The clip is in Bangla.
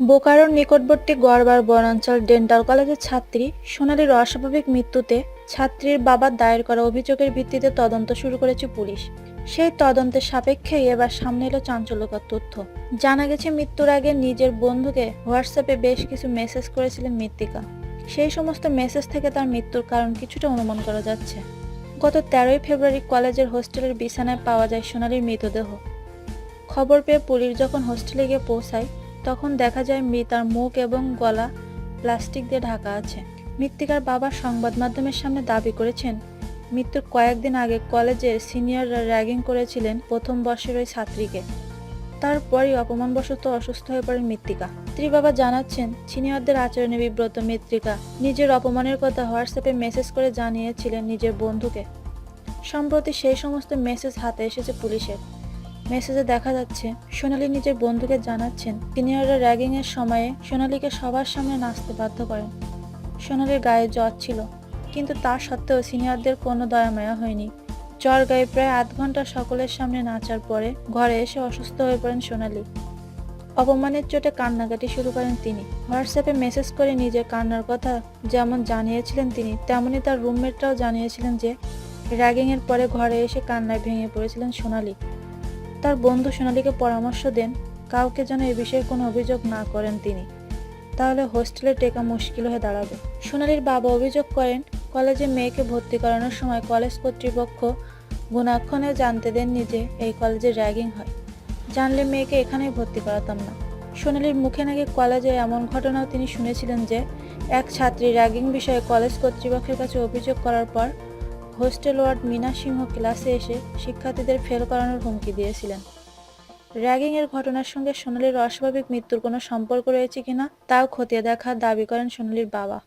বোকারোর নিকটবর্তী গড়বার বনাঞ্চল ডেন্টাল কলেজের ছাত্রী সোনালীর অস্বাভাবিক মৃত্যুতে ছাত্রীর বাবার দায়ের করা অভিযোগের ভিত্তিতে তদন্ত শুরু করেছে পুলিশ। সেই তদন্তের সাপেক্ষে এবার সামনে এলো চাঞ্চল্যকর তথ্য। জানা গেছে, মৃত্যুর আগে নিজের বন্ধুকে হোয়াটসঅ্যাপে বেশ কিছু মেসেজ করেছিলেন মৃত্তিকা। সেই সমস্ত মেসেজ থেকে তার মৃত্যুর কারণ কিছুটা অনুমান করা যাচ্ছে। গত তেরোই ফেব্রুয়ারি কলেজের হোস্টেলের বিছানায় পাওয়া যায় সোনালির মৃতদেহ। খবর পেয়ে পুলিশ যখন হোস্টেলে গিয়ে পৌঁছায়, তখন দেখা যায় মৃতার মুখ এবং গলা প্লাস্টিক দিয়ে ঢাকা আছে। মৃত্তিকার বাবা সংবাদ মাধ্যমের সামনে দাবি করেছেন, মৃত্যুর কয়েকদিন আগে কলেজের সিনিয়ররা র্যাগিং করেছিলেন প্রথম বর্ষের ওই ছাত্রীকে। তারপরই অপমানবশত অসুস্থ হয়ে পড়েন মৃত্তিকা। স্ত্রী বাবা জানাচ্ছেন, সিনিয়রদের আচরণে বিব্রত মৃত্তিকা। নিজের অপমানের কথা হোয়াটসঅ্যাপে মেসেজ করে জানিয়েছিলেন নিজের বন্ধুকে। সম্প্রতি সেই সমস্ত মেসেজ হাতে এসেছে পুলিশের। মেসেজে দেখা যাচ্ছে, সোনালি নিজের বন্ধুকে জানাচ্ছেন, সিনিয়ররা র্যাগিং এর সময়ে সোনালিকে সবার সামনে নাচতে বাধ্য করেন। সোনালির গায়ে জ্বর ছিল, কিন্তু তা সত্ত্বেও সিনিয়রদের কোনো দয়া মায়া হয়নি। জ্বর গায়ে প্রায় আধ ঘণ্টা সকলের সামনে নাচার পরে ঘরে এসে অসুস্থ হয়ে পড়েন সোনালি। অপমানের চোটে কান্নাকাটি শুরু করেন তিনি। হোয়াটসঅ্যাপে মেসেজ করে নিজের কান্নার কথা যেমন জানিয়েছিলেন তিনি, তেমনি তার রুমমেটরাও জানিয়েছিলেন যে র্যাগিংয়ের পরে ঘরে এসে কান্নায় ভেঙে পড়েছিলেন সোনালি। তার বন্ধু সোনালিকে পরামর্শ দেন, কাউকে যেন এ বিষয়ে কোনো অভিযোগ না করেন তিনি। তাহলে হোস্টেলে টেকা মুশকিল হয়ে দাঁড়াবে। সোনালির বাবা অভিযোগ করেন কলেজে মেয়েকে ভর্তি করানোর সময় কলেজ কর্তৃপক্ষ গুণাক্ষণে জানতে দেননি যে এই কলেজে র্যাগিং হয়। জানলে মেয়েকে এখানেই ভর্তি করাতাম না। সোনালীর মুখে নাকি কলেজে এমন ঘটনাও তিনি শুনেছিলেন যে, এক ছাত্রী র্যাগিং বিষয়ে কলেজ কর্তৃপক্ষের কাছে অভিযোগ করার পর হোস্টেল ওয়ার্ড মীনা সিংহ ক্লাসে এসে শিক্ষার্থীদের ফেল করানোর হুমকি দিয়েছিলেন। র্যাগিং এর ঘটনার সঙ্গে সোনালীর অস্বাভাবিক মৃত্যুর কোনো সম্পর্ক রয়েছে কিনা, তাও খতিয়ে দেখার দাবি করেন সোনালীর বাবা।